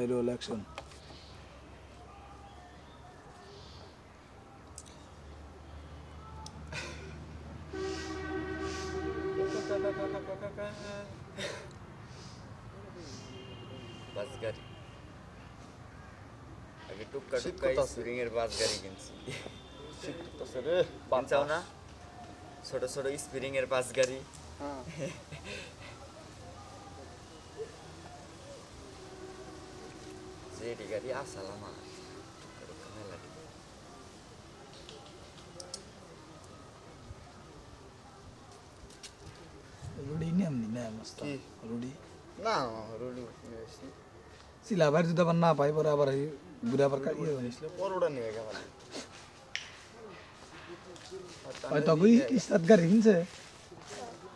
Action বাস গাড়ি আগে টুকা শীত টুকা স্প্রিং এর বাস গাড়ি কিনছি ছোট ছোট স্প্রিং এর বাস গাড়ি হ্যাঁ। জেডি গাড়ি আসালাম আর মেলা রুডি নিয়ম নি না মস্ত কি? রুডি না রুডি নিয়ে আসি সিলা আবার যদি আবার না পাই পরে আবার এই বুড়া আবার কাটিয়ে দেবে আসলে পরোটা নিয়ে গেল ওই তো ওই ইস্তাত গাড়ি কিনছে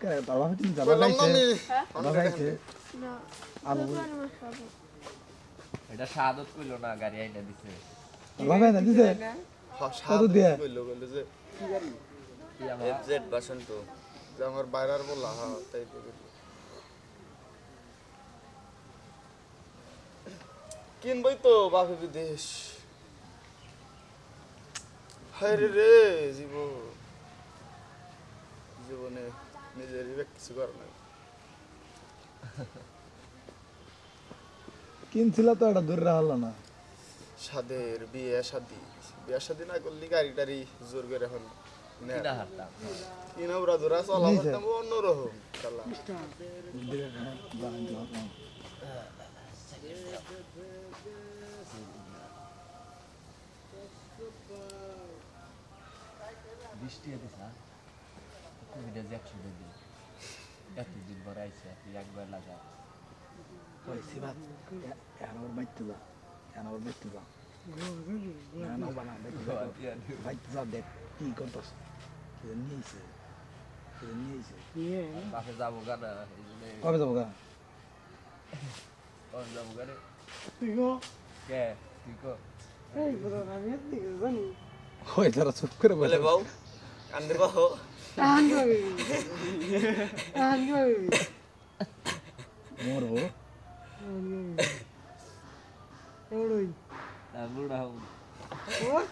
কে বাবা এটা সাদত কইলো না গাড়ি আইনা দিছে। বাবা গাইছে দিছে? কত দিয়ে? কইলো বলে যে এফজেড বাসন্ত যে আমার বাইরার বলা হ্যাঁ তাই তো কইলো। কিনবই তো বাপে বিদেশ। হায় রে রে জীব জীবনে নিজের কিছু করে না কিনছিল তো এটা দূরে হলো না। সাদের বিয়ে শাদি বিয়ে শাদি না করলি গাড়ি টাড়ি জোর করে এখন ধরা চলা করতাম অন্যরকম বৃষ্টি স্যার একশো দিন। পর আইসে একবার লাগা। ওই সিবাত এখন আবার বাইতে যা এখন আবার বাইতে যা না না বানা বাইতে যা দেখ কি করতেছ কি নিয়ে আইছে কি নিয়ে আইছে বাপে যাব জন্য কবে যাব গা যাব তুই গো কে তুই কো এদিকে জানি ওই তারা চুপ করে বলে বউ কান্দে বাহো আহান কি হবে আহান কি হবে মরবো đâu rồi Tá, Bruno. What?